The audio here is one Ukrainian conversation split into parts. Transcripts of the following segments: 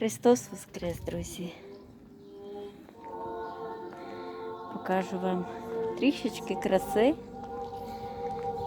Христос Воскрес, друзі. Покажу вам трішечки краси,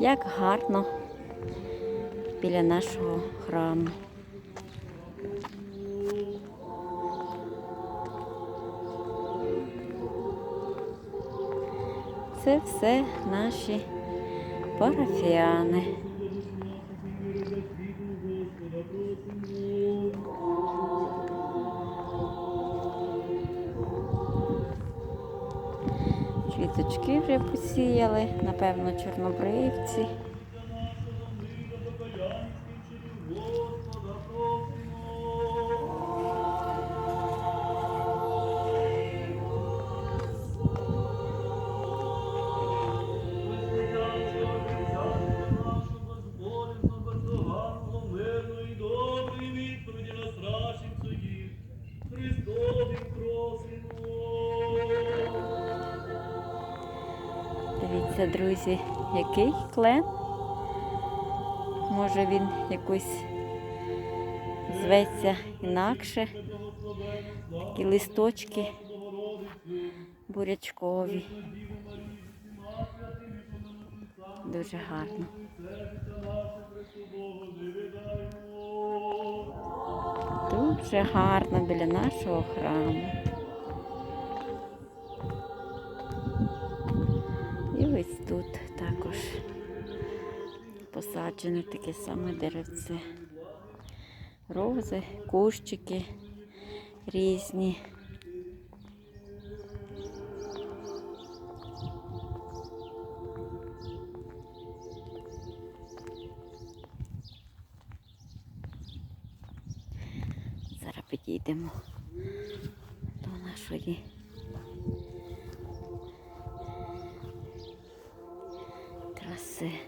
як гарно біля нашого храму. Це все наші парафіяни. Посіяли, напевно, чорнобривці. Дивіться, друзі, який клен. Може він якось зветься інакше. Такі листочки бурячкові. Дуже гарно. Дуже гарно біля нашого храму. Ось тут також посаджене таке саме деревце. Рози, кущики різні. Зараз підійдемо до нашої краси.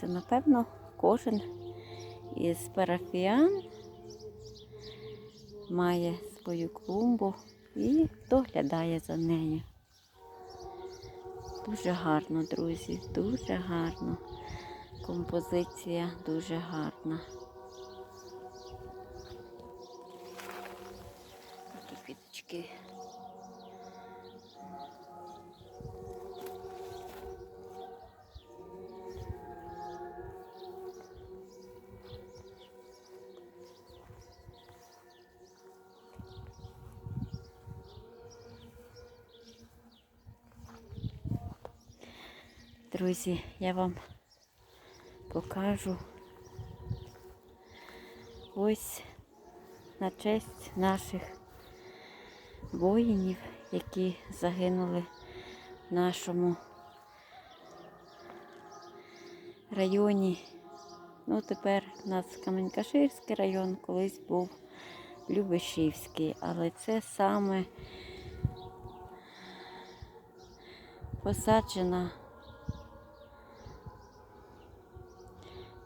Це, напевно, кожен із парафіян має свою клумбу і доглядає за нею. Дуже гарно, друзі, дуже гарно. Композиція дуже гарна. Такі квіточки. Друзі, я вам покажу ось на честь наших воїнів, які загинули в нашому районі. Ну, тепер у нас Каменькаширський район, колись був Любешівський, але це саме посаджена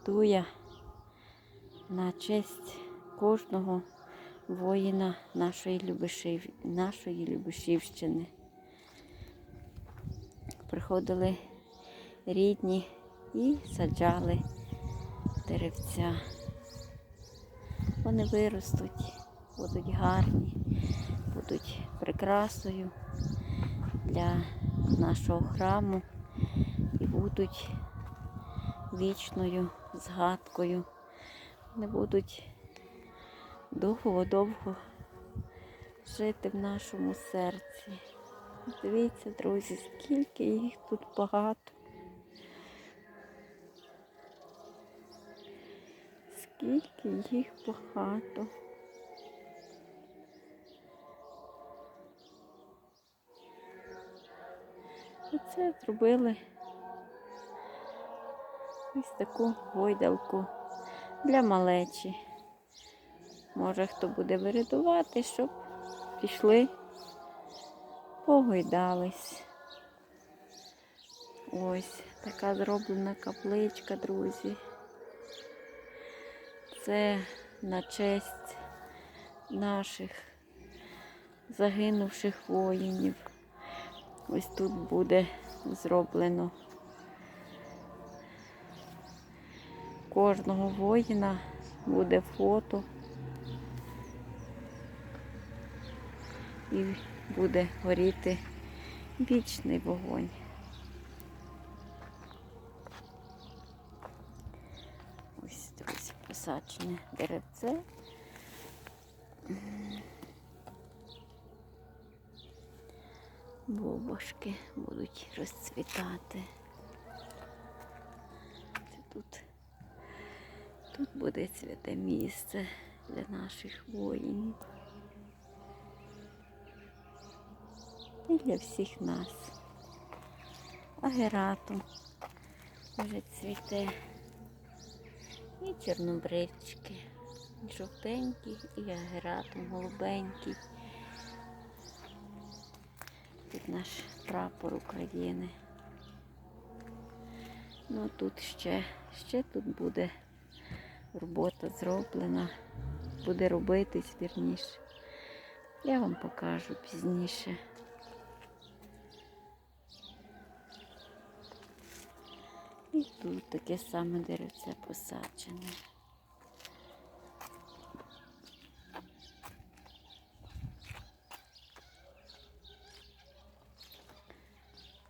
туя на честь кожного воїна нашої, Любешів... нашої Любешівщини. Приходили рідні і саджали деревця. Вони виростуть, будуть гарні, будуть прикрасою для нашого храму і будуть вічною згадкою. Вони будуть довго-довго жити в нашому серці. Дивіться, друзі, скільки їх тут багато. Скільки їх багато. І це зробили ось таку гойдалку для малечі. Може хто буде вирятувати, щоб пішли, погойдались. Ось така зроблена капличка, друзі. Це на честь наших загинувших воїнів. Ось тут буде зроблено кожного воїна буде фото і буде горіти вічний вогонь. Ось, друзі, посаджене деревце. Бобошки будуть розцвітати. Тут буде святе місце для наших воїнів. І для всіх нас. Агератум вже цвіте. І чорнобривчики. Жовтенький і агератум голубенький. Тут наш прапор України. Ну тут ще, ще тут буде робота зроблена, буде робитись вірніше. Я вам покажу пізніше. І тут таке саме деревце посаджене.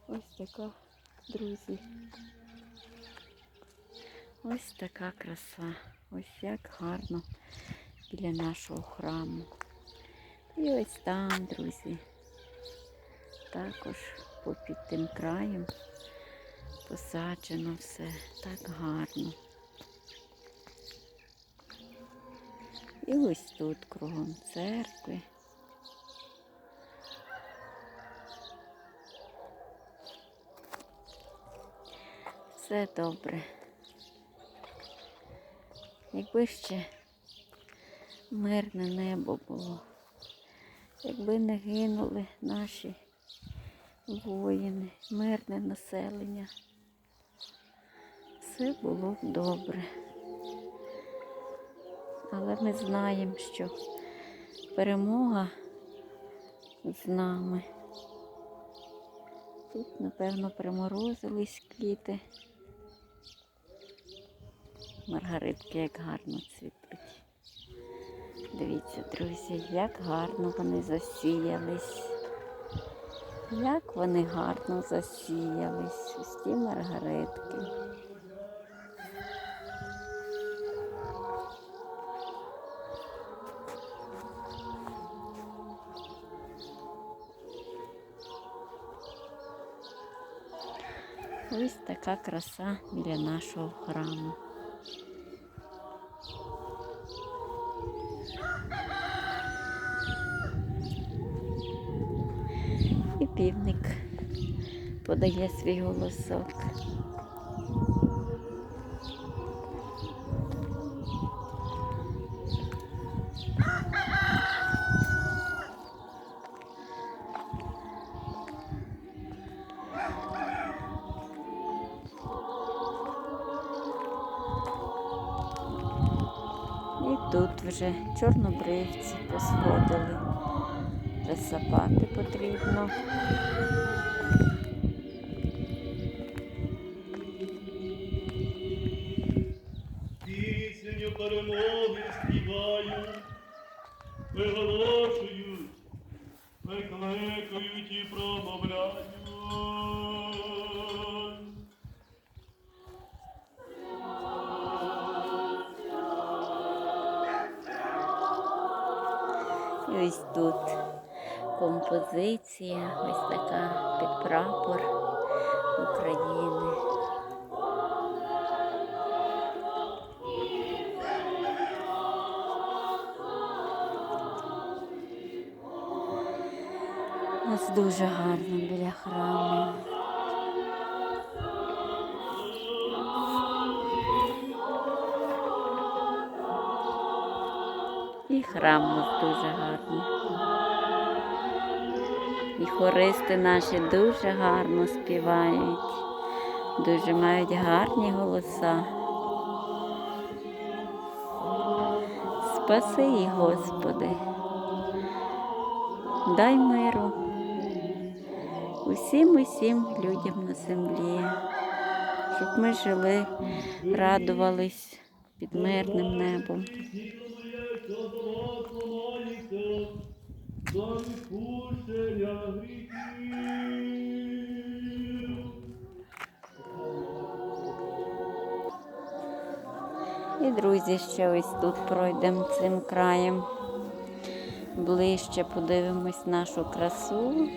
Ось така, друзі. Ось така краса. Ось як гарно біля нашого храму. І ось там, друзі. Також попід тим краєм посаджено все так гарно. І ось тут кругом церкви. Все добре. Якби ще мирне небо було, якби не гинули наші воїни, мирне населення, все було б добре. Але ми знаємо, що перемога з нами. Тут, напевно, приморозились квіти. Маргаритки як гарно цвітуть. Дивіться, друзі, як гарно вони засіялись. Як вони гарно засіялись. Ось ті маргаритки. Ось така краса біля нашого храму. І півник подає свій голосок. І тут вже чорнобривці посходили. Вже сапати потрібно. Перемоги співають, виголошують, викликають і промовляють. Ось тут композиція, ось така під прапор України. Дуже гарно біля храму. І храм нас дуже гарний. І хористи наші дуже гарно співають, дуже мають гарні голоса. Спаси їх, Господи, дай миру усім усім людям на землі, щоб ми жили, радувались під мирним небом. І друзі, ще ось тут пройдемо цим краєм. Ближче подивимось нашу красу.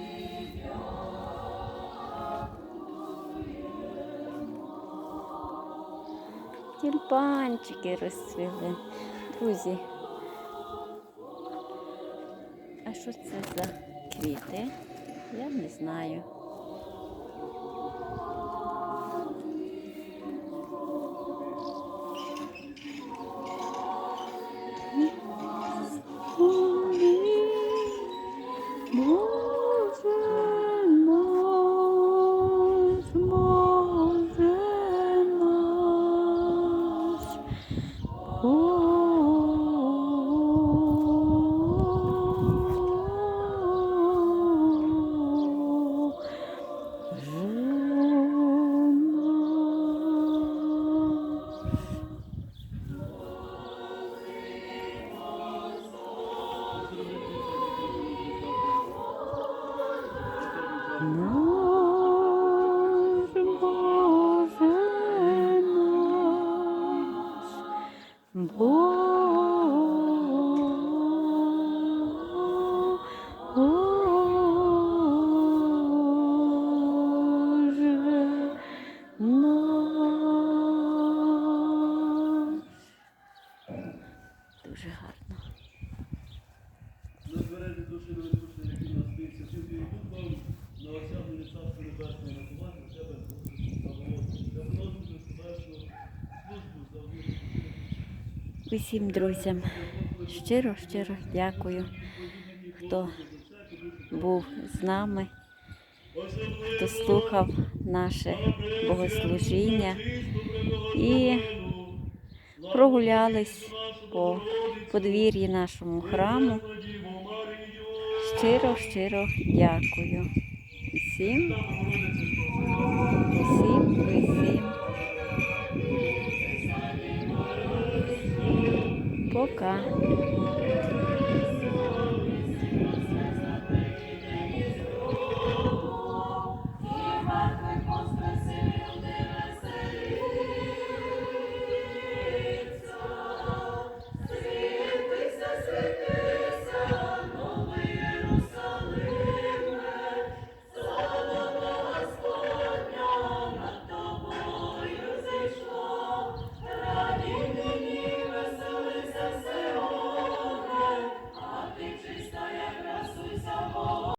Тюльпанчики розцвіли. Друзі. А що це за квіти? Я не знаю. Наш, Усім друзям щиро, щиро дякую, хто був з нами, хто слухав наше богослужіння і прогулялись по подвір'ї нашому храму. Щиро, щиро дякую. Усім, усім, усім. colocar.